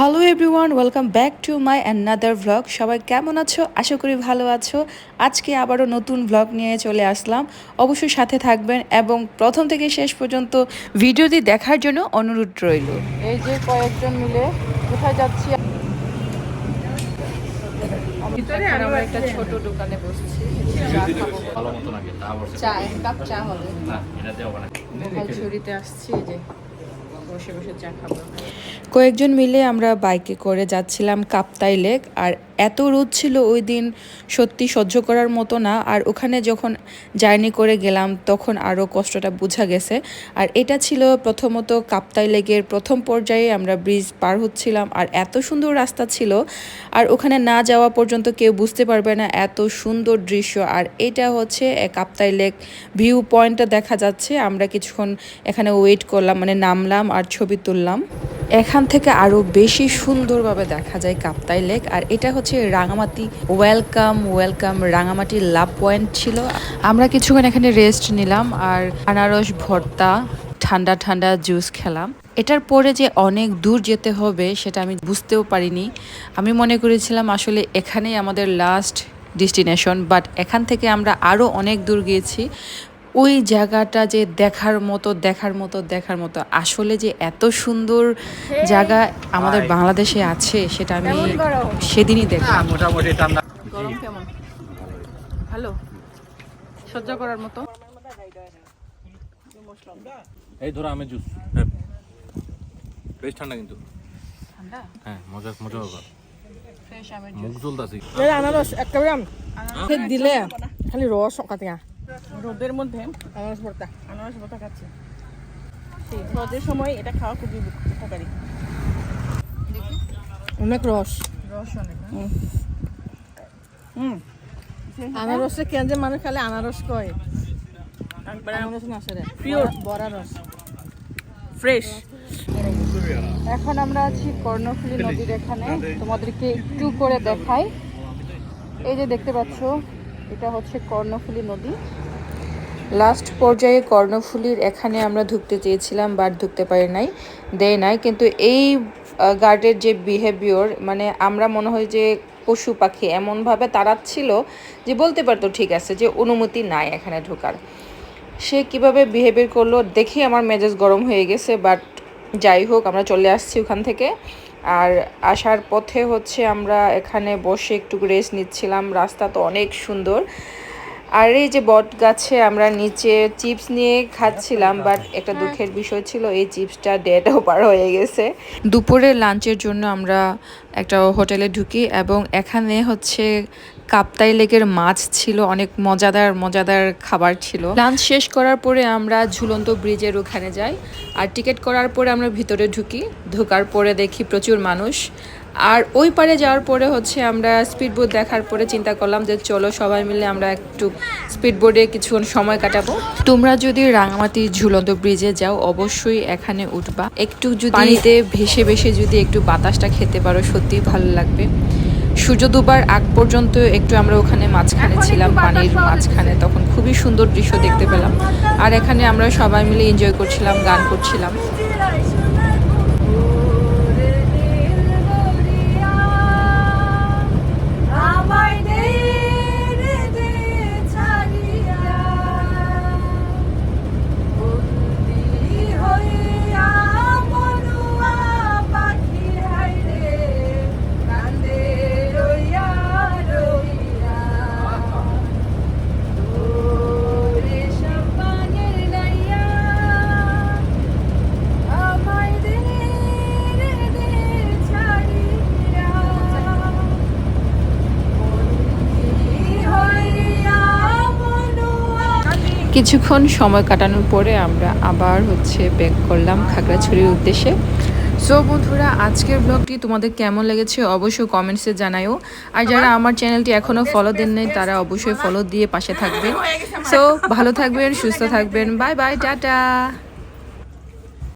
Hello everyone welcome back to my another vlog সবাই কেমন আছো? আশা করি ভালো আছো। আজকে আবারও নতুন ভ্লগ নিয়ে চলে আসলাম। অবশ্যই সাথে থাকবেন এবং প্রথম থেকে শেষ পর্যন্ত ভিডিওটি দেখার জন্য অনুরোধ রইল। এই যে কয়েকজন মিলে কোথায় যাচ্ছি? আমরা একটা ছোট দোকানে বসছি। চা খাব। ভালো মতো নাকি তা বলছে চা এক কাপ চা হবে। না এটা দেওয়া না। ছুরিতে আসছি এই যে। বসে বসে চা খাব। কয়েকজন মিলে আমরা বাইকে করে যাচ্ছিলাম কাপ্তাই লেক আর এত রোদ ছিল ওই দিন সত্যি সহ্য করার মতো না। আর ওখানে যখন জার্নি করে গেলাম, তখন আরও কষ্টটা বোঝা গেছে। আর এটা ছিল প্রথমত কাপ্তাই লেকের প্রথম পর্যায়ে আমরা ব্রিজ পার হচ্ছিলাম। আর এত সুন্দর রাস্তা ছিল। আর ওখানে না যাওয়া পর্যন্ত কেউ বুঝতে পারবে না এত সুন্দর দৃশ্য। আর এটা হচ্ছে কাপ্তাই লেক ভিউ পয়েন্টটা দেখা যাচ্ছে। আমরা কিছুক্ষণ এখানে ওয়েট করলাম মানে নামলাম আর ছবি তুললাম। এখান থেকে আরও বেশি সুন্দরভাবে দেখা যায় কাপ্তাই লেক, আর এটা হচ্ছে Rangamati. Welcome welcome, Rangamati love point ছিল। আমরা কিছুক্ষণ এখানে রেস্ট নিলাম, আর আনারস ভর্তা, ঠান্ডা ঠান্ডা জুস খেলাম। এটার পরে যে অনেক দূর যেতে হবে, সেটা আমি বুঝতেও পারিনি। আমি মনে করেছিলাম আসলে এখানেই আমাদের লাস্ট ডেস্টিনেশন বাট এখান থেকে আমরা আরও অনেক দূর গিয়েছি। ওই জায়গাটা যে দেখার মতো দেখার মতো দেখার মতো আসলে যে এত সুন্দর জায়গা আমাদের বাংলাদেশে আছে সেটা আমি সেদিনই দেখলাম। মোটামুটি ঠান্ডা। গরম কেমন? ভালো। সহ্য করার মতো? এই ধরো আমের জুস বেশ ঠান্ডা কিন্তু। ঠান্ডা? হ্যাঁ মজা মজা হবে। ফ্রেশ আমের মুখ জ্বলতাছি। এই আনারস খেত দিলে খালি রস সকাতে রোদের মধ্যে আনারস ভর্তা। আনারস ভর্তা খাচ্ছি। সেই রোদের সময় এটা খাওয়া খুবই উপকারী। অনেক রস। রস অনেক হুম। আনারসে কেন যে মানুষ খালি আনারস কয়? আনারস না আসলে পিওর বড়া রস। ফ্রেশ এখন আমরা আছি কর্ণফুলী নদীর এখানে। তোমাদেরকে একটু করে দেখাই। এই যে দেখতে পাচ্ছ এটা হচ্ছে কর্ণফুলী নদী। লাস্ট পর্যায়ে কর্ণফুলীর এখানে আমরা ঢুকতে চেয়েছিলাম, বাট ঢুকতে পারি নাই, দেয় নাই। কিন্তু এই গার্ডের যে বিহেভিয়র মানে আমরা মনে হয় যে পশু পাখি এমনভাবে তাড়াচ্ছিল যে বলতে পারতো ঠিক আছে যে অনুমতি নাই এখানে ঢোকার। সে কীভাবে বিহেভিয়ার করল দেখে আমার মেজাজ গরম হয়ে গেছে, বাট যাই হোক, আমরা চলে আসছি ওখান থেকে। আর আসার পথে হচ্ছে আমরা এখানে বসে একটু রেস্ট নিচ্ছিলাম। রাস্তা তো অনেক সুন্দর। আর এই যে বট গাছে আমরা নিচে চিপস নিয়ে খাচ্ছিলাম বাট একটা দুঃখের বিষয় ছিল, এই চিপসটা ডেটও পার হয়ে গেছে। দুপুরে লাঞ্চের জন্য আমরা একটা হোটেলে ঢুকি এবং এখানে হচ্ছে কাপ্তাই লেকের মাছ ছিল, অনেক মজাদার মজাদার খাবার ছিল। লাঞ্চ শেষ করার পরে আমরা ঝুলন্ত ব্রিজের ওখানে যাই, আর টিকিট করার পরে আমরা ভিতরে ঢুকি। ঢোকার পরে দেখি প্রচুর মানুষ আর ওই পারে যাওয়ার পরে হচ্ছে আমরা স্পিডবোট দেখার পরে চিন্তা করলাম যে চলো সবাই মিলে আমরা একটু স্পিডবোটে কিছুক্ষণ সময় কাটাবো। তোমরা যদি রাঙামাটি ঝুলন্ত ব্রিজে যাও অবশ্যই এখানে উঠবা। একটু যদি পানিতে ভেসে ভেসে যদি একটু বাতাসটা খেতে পারো সত্যিই ভালো লাগবে। সূর্য দুবার আগ পর্যন্ত একটু আমরা ওখানে মাঝখানে ছিলাম পানির মাঝখানে। তখন খুবই সুন্দর দৃশ্য দেখতে পেলাম। আর এখানে আমরা সবাই মিলে এনজয় করছিলাম গান করছিলাম। কিছুক্ষণ সময় কাটানোর পরে আমরা আবার হচ্ছে ব্যাক করলাম খাগড়াছড়ির উদ্দেশ্যে। সো বন্ধুরা, আজকের ব্লগটি তোমাদের কেমন লেগেছে অবশ্যই কমেন্টসে জানাইও আর যারা আমার চ্যানেলটি এখনও ফলো দেন নাই, তারা অবশ্যই ফলো দিয়ে পাশে থাকবেন। সো ভালো থাকবেন, সুস্থ থাকবেন। Bye bye tata!